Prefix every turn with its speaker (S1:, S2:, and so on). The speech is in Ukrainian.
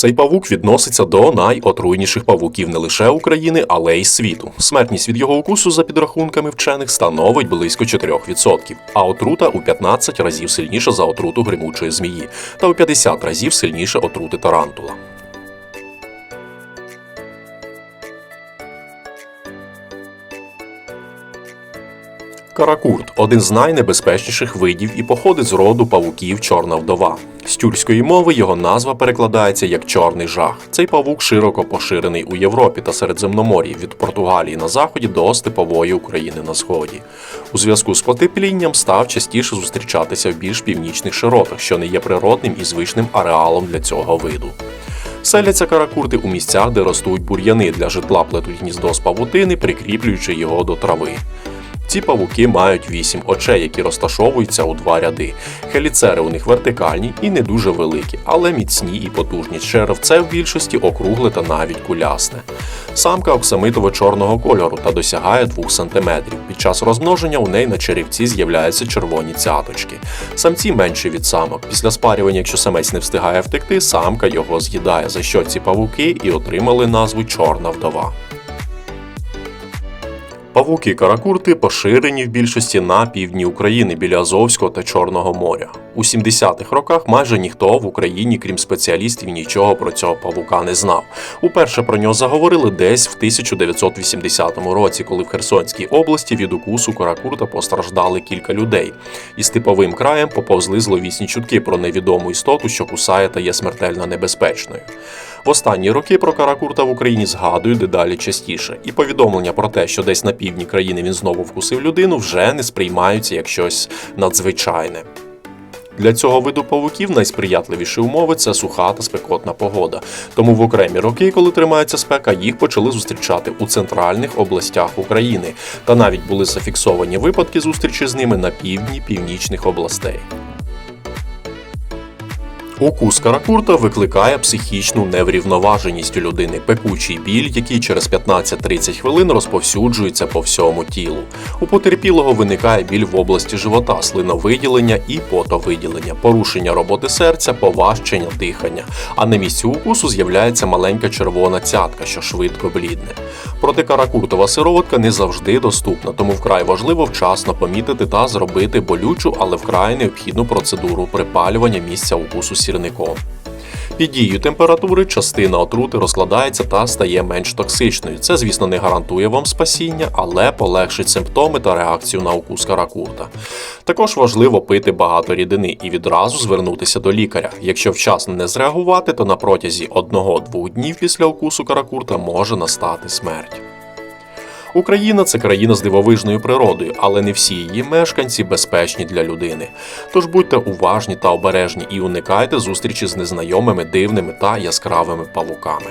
S1: Цей павук відноситься до найотруйніших павуків не лише України, але й світу. Смертність від його укусу, за підрахунками вчених, становить близько 4%, а отрута у 15 разів сильніша за отруту гримучої змії та у 50 разів сильніше отрути тарантула. Каракурт один з найнебезпечніших видів і походить з роду павуків чорна вдова. З тюркської мови його назва перекладається як чорний жах. Цей павук широко поширений у Європі та Середземномор'ї від Португалії на заході до степової України на сході. У зв'язку з потеплінням став частіше зустрічатися в більш північних широтах, що не є природним і звичним ареалом для цього виду. Селяться каракурти у місцях, де ростуть бур'яни для житла плетуть гніздо з павутини, прикріплюючи його до трави. Ці павуки мають вісім очей, які розташовуються у два ряди. Хеліцери у них вертикальні і не дуже великі, але міцні і потужні. Черевце в більшості округле та навіть кулясне. Самка оксамитово-чорного кольору та досягає 2 см. Під час розмноження у неї на черевці з'являються червоні цяточки. Самці менші від самок. Після спарювання, якщо самець не встигає втекти, самка його з'їдає, за що ці павуки і отримали назву чорна вдова. Павуки каракурти поширені в більшості на півдні України біля Азовського та Чорного моря. У 70-х роках майже ніхто в Україні, крім спеціалістів, нічого про цього павука не знав. Уперше про нього заговорили десь в 1980 році, коли в Херсонській області від укусу каракурта постраждали кілька людей. І типовим краєм поповзли зловісні чутки про невідому істоту, що кусає та є смертельно небезпечною. В останні роки про каракурта в Україні згадують дедалі частіше, і повідомлення про те, що десь на півдні країни він знову вкусив людину, вже не сприймаються як щось надзвичайне. Для цього виду павуків найсприятливіші умови це суха та спекотна погода. Тому в окремі роки, коли тримається спека, їх почали зустрічати у центральних областях України, та навіть були зафіксовані випадки зустрічі з ними на півдні північних областей. Укус каракурта викликає психічну неврівноваженість у людини, пекучий біль, який через 15-30 хвилин розповсюджується по всьому тілу. У потерпілого виникає біль в області живота, слиновиділення і потовиділення, порушення роботи серця, поважчення дихання. А на місці укусу з'являється маленька червона цятка, що швидко блідне. Протикаракуртова сироватка не завжди доступна, тому вкрай важливо вчасно помітити та зробити болючу, але вкрай необхідну процедуру припалювання місця укусу сірником. Під дією температури частина отрути розкладається та стає менш токсичною. Це, звісно, не гарантує вам спасіння, але полегшить симптоми та реакцію на укус каракурта. Також важливо пити багато рідини і відразу звернутися до лікаря. Якщо вчасно не зреагувати, то на протязі 1-2 днів після укусу каракурта може настати смерть. Україна це країна з дивовижною природою, але не всі її мешканці безпечні для людини. Тож будьте уважні та обережні і уникайте зустрічі з незнайомими, дивними та яскравими павуками.